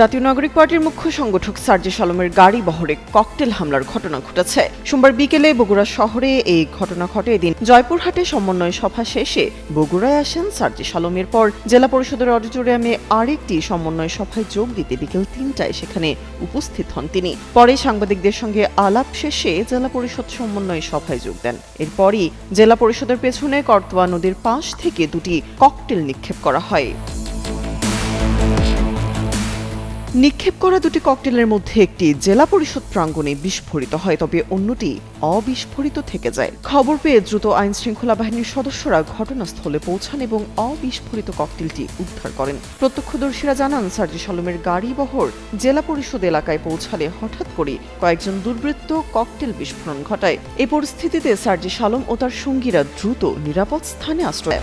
জাতীয় নাগরিক পার্টির মুখ্য সংগঠক সার্জিস আলমের গাড়ি বহরে ককটেল হামলার ঘটনা ঘটেছে। সোমবার বিকেলে বগুড়া শহরে এই ঘটনা ঘটে। এদিন জয়পুরহাটে সমন্বয় সভা শেষে বগুড়ায় আসেন সার্জিস আলমের পর জেলা পরিষদের অডিটোরিয়ামে আরেকটি সমন্বয় সভায় যোগ দিতে বিকেল তিনটায় সেখানে উপস্থিত হন তিনি। পরে সাংবাদিকদের সঙ্গে আলাপ শেষে জেলা পরিষদ সমন্বয় সভায় যোগ দেন। এরপরই জেলা পরিষদের পেছনে করতোয়া নদীর পাশ থেকে দুটি ককটেল নিক্ষেপ করা হয়। নিক্ষেপ করা দুটি ককটেলের মধ্যে একটি জেলা পরিষদ প্রাঙ্গণে বিস্ফোরিত হয়, তবে অন্যটি অবিস্ফোরিত থেকে যায়। খবর পেয়ে দ্রুত আইন শৃঙ্খলা বাহিনীর সদস্যরা ঘটনাস্থলে পৌঁছান এবং অবিস্ফোরিত ককটেলটি উদ্ধার করেন। প্রত্যক্ষদর্শীরা জানান সার্জিস আলমের গাড়ি বহর জেলা পরিষদ এলাকায় পৌঁছালে হঠাৎ করে কয়েকজন দুর্বৃত্ত ককটেল বিস্ফোরণ ঘটায়। এই পরিস্থিতিতে সার্জিস আলম ও তার সঙ্গীরা দ্রুত নিরাপদ স্থানে আশ্রয়।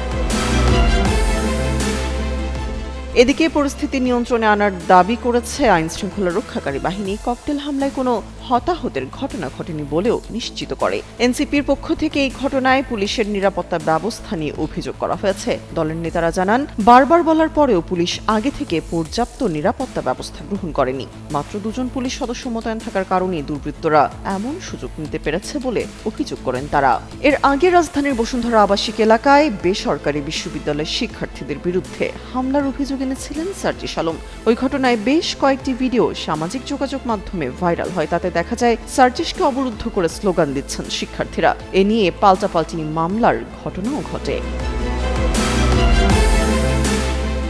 এদিকে পরিস্থিতি নিয়ন্ত্রণে আনার দাবি করেছে আইন শৃঙ্খলা রক্ষাকারী বাহিনী। ককটেল হামলায় কোনো হতাহতের ঘটনা ঘটেনি বলেও নিশ্চিত করে। এনসিপির পক্ষ থেকে এই ঘটনায় পুলিশের নিরাপত্তা ব্যবস্থা নিয়ে অভিযোগ করা হয়েছে। দলের নেতারা জানান, বারবার বলার পরেও পুলিশ আগে থেকে পর্যাপ্ত নিরাপত্তা ব্যবস্থা গ্রহণ করেনি। মাত্র দুজন পুলিশ সদস্য মোতায়েন থাকার কারণে দুর্বৃত্তরা এমন সুযোগ নিতে পেরেছে বলে অভিযোগ করেন তারা। এর আগে রাজধানীর বসুন্ধরা আবাসিক এলাকায় বেসরকারি বিশ্ববিদ্যালয়ের শিক্ষার্থীদের বিরুদ্ধে হামলার অভিযোগ এনেছিলেন সার্জিস আলম ওই ঘটনায় বেশ কয়েকটি ভিডিও সামাজিক যোগাযোগ মাধ্যমে ভাইরাল হয়। তাতে দেখা যায়, সার্জিসকে অবরুদ্ধ করে স্লোগান দিচ্ছেন শিক্ষার্থীরা। এ নিয়ে পাল্টাপাল্টি মামলার ঘটনাও ঘটে।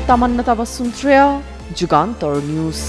তামান্না তাবাসুন যুগান্তর নিউজ।